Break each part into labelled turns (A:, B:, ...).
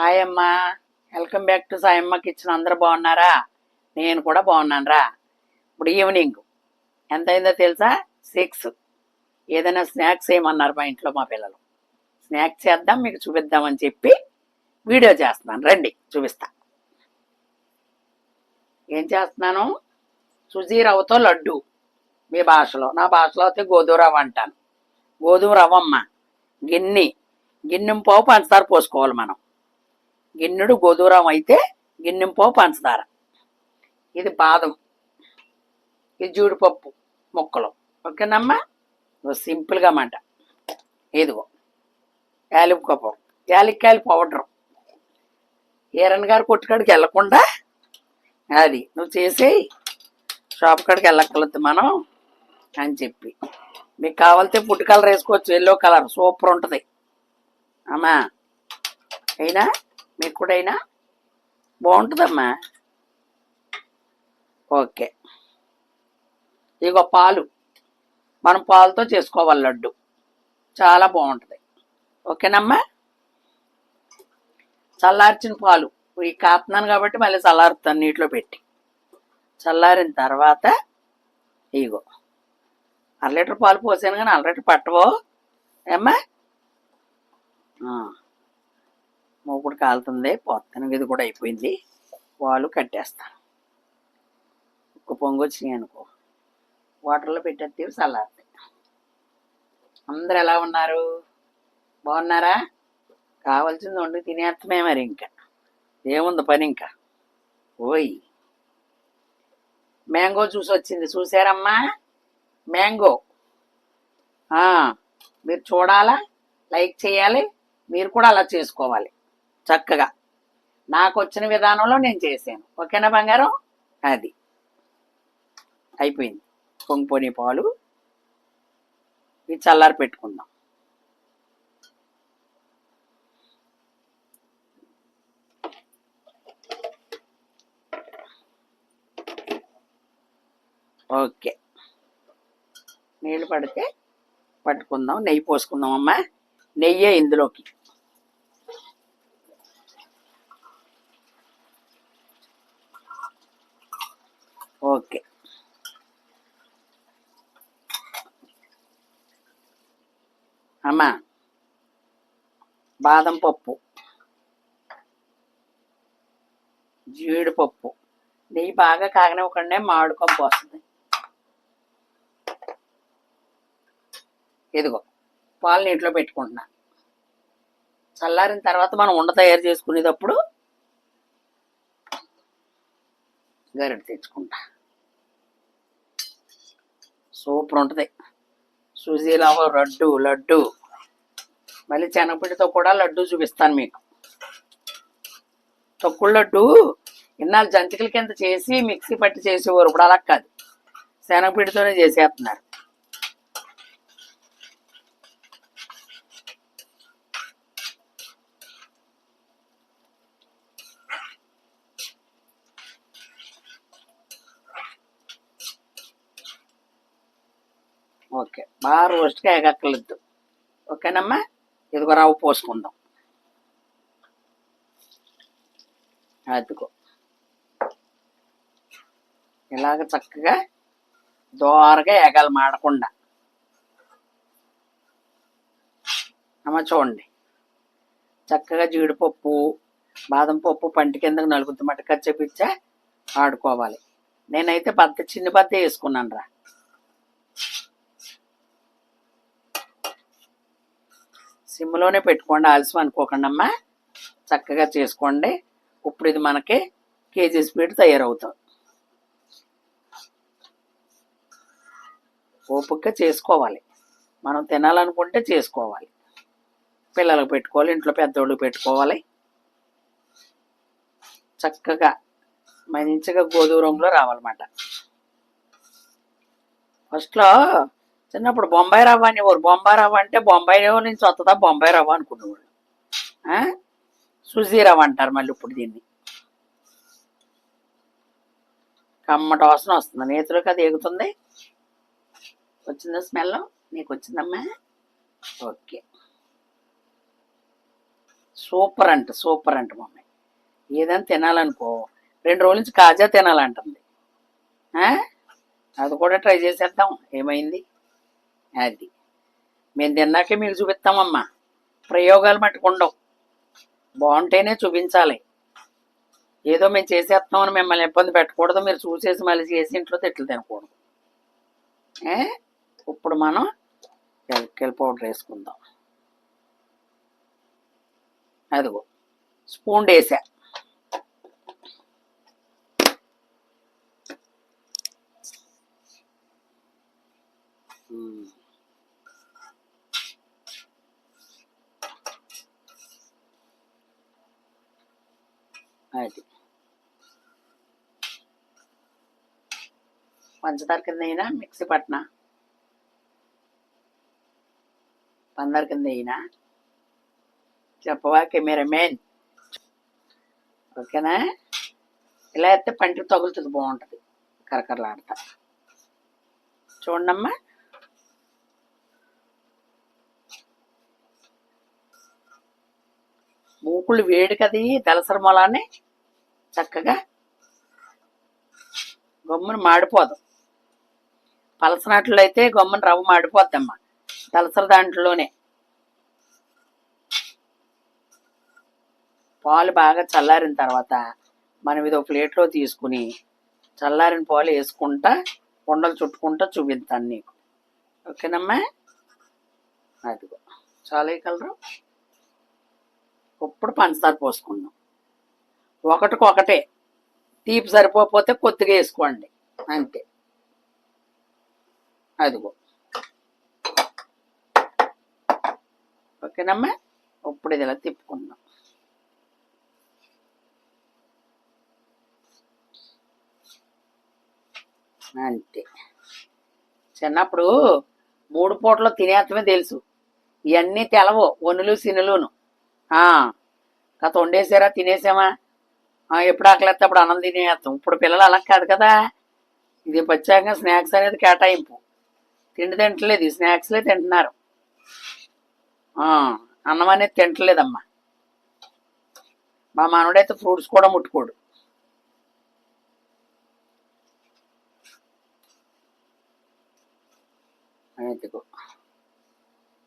A: Hi welcome back to Sayamma kitchen అందరూ బాగున్నారా? నేను కూడా బాగున్నాను రా ఇప్పుడు ఈవినింగ్ ఎంత అయిందో తెలుసా? సిక్స్ ఏదైనా స్నాక్స్ ఏమన్నారు మా ఇంట్లో మా పిల్లలు? స్నాక్స్ చేద్దాం మీకు చూపిద్దామని చెప్పి వీడియో చేస్తున్నాను. రండి చూపిస్తా. ఏం చేస్తున్నాను? సుజీ రవ్వతో లడ్డు. మీ భాషలో. నా భాషలో అయితే గోధుమ రవ్వ అంటాను. గోధుమ రవ్వ అమ్మ గిన్నె. గిన్నెం పావు పంచదార పోసుకోవాలి మనం. గిన్నెడు గోధురం అయితే గిన్నెంపో పంచదార. ఇది బాదం. ఇది జీడిపప్పు ముక్కలు. ఓకేనమ్మా? సింపుల్గా మాట. ఇదిగో. యాలక్కాయ పౌడర్. యాలక్కాయల పౌడర్. ఈరన్ గారు కొట్టుకాడికి వెళ్ళకుండా అది నువ్వు చేసేయి షాప్ కాడికి వెళ్ళక్కర్లేదు మనం అని చెప్పి. మీకు కావాలితే ఫుడ్ కలర్ వేసుకోవచ్చు. ఎల్లో కలర్ సూపర్ ఉంటుంది. అమ్మా. అయినా మీకు కూడా అయినా బాగుంటుందమ్మా ఓకే. ఇగో పాలు. మనం పాలతో చేసుకోవాలి లడ్డు. చాలా బాగుంటుంది ఓకేనమ్మా? చల్లార్చిన పాలు. ఇవి కాపుతున్నాను కాబట్టి మళ్ళీ చల్లారుతాను నీటిలో పెట్టి. చల్లారిన తర్వాత ఇగో. అర లీటర్ పాలు పోసాను కానీ అర లీటర్ పట్టవో? ఏమ్మా? మూపుడు మూకుడు కాలుతుంది. పోతాను ఇది కూడా అయిపోయింది. వాళ్ళు కట్టేస్తాను ఉక్కు పొంగు వచ్చినాయి అనుకో. వాటర్లో పెట్టేస్తే చల్లారుతాయి. అందరు ఎలా ఉన్నారు? బాగున్నారా? కావాల్సింది వండి తినేస్తమే మరి ఇంకా. ఏముంది పని ఇంకా? ఓయ్. మ్యాంగో జ్యూస్ వచ్చింది. చూసారమ్మా మ్యాంగో. మీరు చూడాలా? లైక్ చేయాలి. మీరు కూడా అలా చేసుకోవాలి. చక్కగా. నాకు వచ్చిన విధానంలో నేను చేశాను. ఓకేనా బంగారం? అది. అయిపోయింది. పొంగిపోని పాలు. ఇది చల్లారి పెట్టుకుందాం. ఓకే. నీళ్ళు పడితే పట్టుకుందాం. నెయ్యి పోసుకుందాం అమ్మా నెయ్యే ఇందులోకి. ఓకే. అమ్మా బాదం పప్పు జీడిపప్పు. నెయ్యి బాగా కాగనివ్వకుండా మామిడికొంపు వస్తుంది ఇదిగో పాలు నీటిలో పెట్టుకుంటున్నా. చల్లారిన తర్వాత మనం ఉండ తయారు చేసుకునేటప్పుడు గరిటె తెచ్చుకుంటా. సూపర్ ఉంటుంది. సుజీలావ లడ్డు లడ్డు. మళ్ళీ శనగపిండితో కూడా లడ్డు చూపిస్తాను మీకు. తొక్కుడు లడ్డు ఇన్నాళ్ళు జంతికల కింద చేసి మిక్సీ పట్టి చేసేవారు ఇప్పుడు అలా కాదు. శనగపిండితోనే చేసేస్తున్నారు ఓకే బాగా రోస్ట్గా ఎగక్కర్లేదు. ఓకేనమ్మా? ఇదిగో రావు పోసుకుందాం. అదిగో. ఇలాగ చక్కగా దోరగా ఎగలు మాడకుండా. అమ్మ చూడండి. చక్కగా జీడిపప్పు బాదం పప్పు పంటి కిందకు నలుగుతు మట్టుక చెప్పించా ఆడుకోవాలి. నేనైతే బద్ద చిన్న బద్ద వేసుకున్నాను రా సిమ్లోనే పెట్టుకోండి ఆలస్యం అనుకోకండి అమ్మా. చక్కగా చేసుకోండి. ఇప్పుడు ఇది మనకి కేజీ స్పీడ్ తయారవుతుంది. ఓపికగా చేసుకోవాలి. మనం తినాలనుకుంటే చేసుకోవాలి. పిల్లలకు పెట్టుకోవాలి ఇంట్లో పెద్దోళ్ళకి పెట్టుకోవాలి. చక్కగా మంచిగా గోధుమ రంగులో రావాలన్నమాట. ఫస్ట్లో చిన్నప్పుడు బొంబాయి రవ్వ అనేవారు. బొంబాయి రవ్వ అంటే బొంబాయి నుంచి వస్తుందా బొంబాయి రవ్వ అనుకునేవాళ్ళు సుజీ రవ్వ అంటారు మళ్ళీ ఇప్పుడు దీన్ని. కమ్మటి వాసన వస్తుంది. నేతిలోకి అది ఎగుతుంది. వచ్చిందా స్మెల్? నీకు వచ్చిందమ్మా? ఓకే. సూపర్ అంట సూపర్ అంట మమ్మీ ఏదైనా తినాలనుకో రెండు రోజుల నుంచి కాజా తినాలంటుంది. అది కూడా ట్రై చేసేద్దాం. ఏమైంది? అది. మేము తిన్నాకే మీకు చూపిస్తామమ్మా. ప్రయోగాలు మట్టుకుండవు బాగుంటేనే చూపించాలి. ఏదో మేము చేసేస్తామని మిమ్మల్ని ఇబ్బంది పెట్టకూడదు. మీరు చూసేసి మళ్ళీ చేసి ఇంట్లో తిట్లు తినకూడదు. ఏ? ఇప్పుడు మనం ఎలక్కెల్ పౌడర్ వేసుకుందాం. అదిగో. స్పూన్ వేసా. అది పంచదార కింద అయినా మిక్సీ పట్టిన. పందర కింద అయినా. చెప్పవా కెమెరా మెయిన్ ఓకేనా? ఇలా అయితే పంటి తగులుతుంది బాగుంటుంది. కరకరలాడతా. చూడమ్మా మూకులు వేడి కది దలసర మొలాన్ని చక్కగా గమ్మున మాడిపోదాం. పలసనాట్లో అయితే గమ్మున రవ్వ మాడిపోద్దమ్మా తలసర దాంట్లోనే. పాలు బాగా చల్లారిన తర్వాత మనం ఇది ఒక ప్లేట్లో తీసుకుని చల్లారిన పాలు వేసుకుంటా ఉండలు చుట్టుకుంటా చూపిస్తాను నీకు. ఓకేనమ్మా? అదిగో. చాలా కలరు. ఇప్పుడు పంచదార పోసుకుందాం. ఒకటికి ఒకటే తీపి సరిపోతే కొద్దిగా వేసుకోండి. అంతే. అదిగో. ఓకేనమ్మా? ఇప్పుడు ఇది ఇలా తిప్పుకుందాం. అంతే. చిన్నప్పుడు మూడు పూటలు తినేత్తమే తెలుసు. ఇవన్నీ తెలవు. ఒనులు సినులును ఆ, కథ వండేసారా తినేసామా? ఎప్పుడు ఆకలిస్తే అప్పుడు అన్నం తినేస్తాం. ఇప్పుడు పిల్లలు అలా కాదు కదా. ఇది వచ్చాక స్నాక్స్ అనేది కేటాయింపు. తిండి తింటలేదు ఈ స్నాక్స్లే తింటున్నారు. అన్నం అనేది తింటలేదమ్మా. మా మనవడైతే ఫ్రూట్స్ కూడా ముట్టుకోడు. ఇదిగో.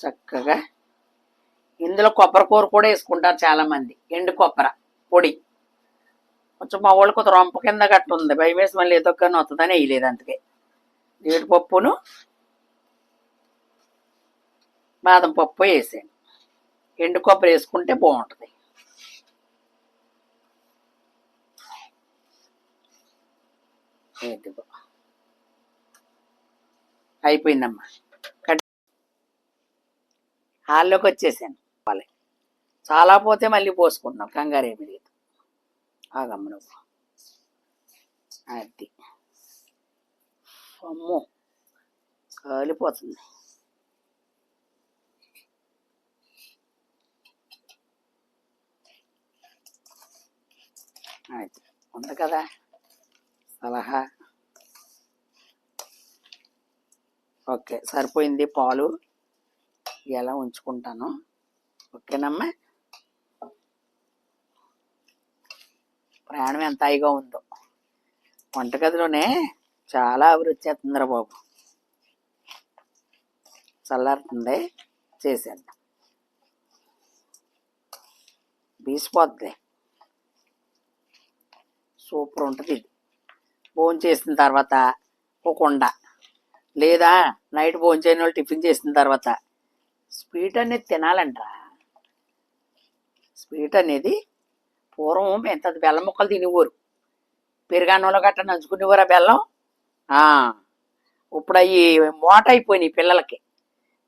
A: చక్కగా ఇందులో కొబ్బరి కూర కూడా వేసుకుంటారు చాలామంది. ఎండు కొబ్బర పొడి. కొంచెం మా వాళ్ళు కొంత రొంప కింద గట్ట ఉంది భయం వేసి మళ్ళీ ఏదో కానీ వస్తుందని వేయలేదు అందుకే. జీడిపప్పును బాదం పప్పు వేసాను. ఎండు కొబ్బరి వేసుకుంటే బాగుంటుంది. ఇదిగో. అయిపోయిందమ్మా. కట్ హాల్లోకి వచ్చేసాను. వాళ్ళే చాలా పోతే మళ్ళీ పోసుకుంటున్నాం. కంగారు ఏమి లేదు. ఆగమ్మ నువ్వు అది. అమ్మో! కాలిపోతుంది. అది. ఉంది కదా సలహా. ఓకే సరిపోయింది పాలు. ఎలా ఉంచుకుంటాను? ఓకేనమ్మా? ప్రయాణం ఎంత హాయిగా ఉందో. వంటగదిలోనే చాలా అభివృద్ధి చేస్తుందిరా బాబు. చల్లారుతుంది చేసేద్దాం. బీసిపోద్ది. సూపర్ ఉంటుంది ఇది. భోజనం చేసిన తర్వాత ఒక ఉండ లేదా నైట్ భోజనం చేయని వాళ్ళు టిఫిన్ చేసిన తర్వాత స్వీట్ అనేది తినాలంటరా. స్వీట్ అనేది పూర్వం ఎంత బెల్లం ముక్కలు తినేవారు. పెరుగన్నంలో గట్ట నంచుకునేవారు బెల్లం? ఇప్పుడు అవి మోట అయిపోయినాయి పిల్లలకి.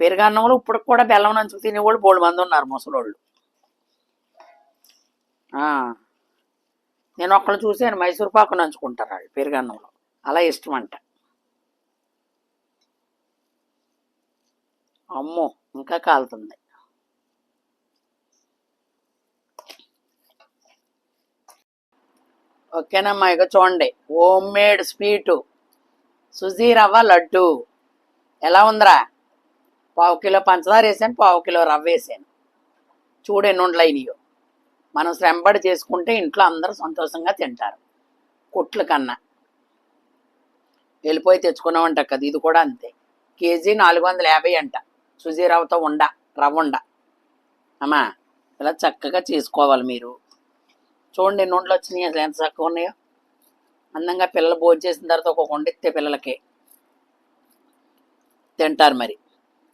A: పెరుగన్నంలో ఇప్పుడు కూడా బెల్లం నంచుకు తినేవాళ్ళు బోళ్ళు మంది ఉన్నారు ముసలోళ్ళు. నేను ఒక్కళ్ళు చూశాను మైసూర్ పాకు నంచుకుంటారు వాళ్ళు పెరుగన్నంలో. అలా ఇష్టం అంట అమ్మో ఇంకా కాలుతుంది. ఓకేనమ్మా ఇక చూడండి. Home made sweet. సుజీ రవ్వ లడ్డు. ఎలా ఉందిరా? పావు కిలో పంచదార వేసాను పావు కిలో రవ్వ వేసాను. చూడు ఎన్ని మనం శ్రమపడి చేసుకుంటే ఇంట్లో అందరూ సంతోషంగా తింటారు. కుట్ల కన్నా. వెళ్ళిపోయి తెచ్చుకున్నామంట కదా ఇది కూడా అంతే. కేజీ నాలుగు వందల యాభై అంట. సుజీరవ్వతో ఉండ రవ్వ ఉండ. అమ్మా ఇలా చక్కగా చేసుకోవాలి మీరు. చూడండి నూనెలు వచ్చినాయి అసలు ఎంత చక్కగా ఉన్నాయో. అందంగా పిల్లలు భోజనం చేసిన తర్వాత ఒక వండితే పిల్లలకి తింటారు మరి.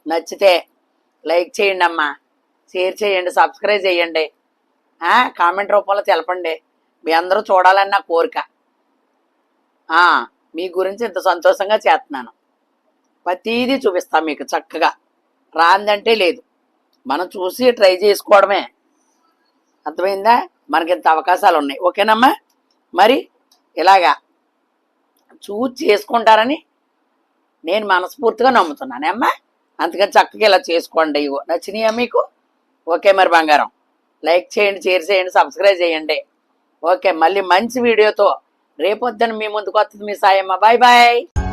A: నచ్చితే లైక్ చేయండి అమ్మా షేర్ చేయండి సబ్స్క్రైబ్ చేయండి. కామెంట్ రూపంలో తెలపండి. మీ అందరూ చూడాలని నా కోరిక మీ గురించి ఇంత సంతోషంగా చేస్తున్నాను. ప్రతీదీ చూపిస్తాం మీకు చక్కగా. రాందంటే లేదు. మనం చూసి ట్రై చేసుకోవడమే. అర్థమైందా? మనకి ఇంత అవకాశాలు ఉన్నాయి ఓకేనమ్మా? మరి ఇలాగా చూసి చేసుకుంటారని నేను మనస్ఫూర్తిగా నమ్ముతున్నాను అమ్మా? అందుకని చక్కగా ఇలా చేసుకోండి. ఇవో నచ్చినాయా మీకు? ఓకే మరి బంగారం. లైక్ చేయండి షేర్ చేయండి సబ్స్క్రైబ్ చేయండి. ఓకే మళ్ళీ మంచి వీడియోతో రేపొద్దని మీ ముందుకు వస్తుంది మీ సాయమ్మ. Bye bye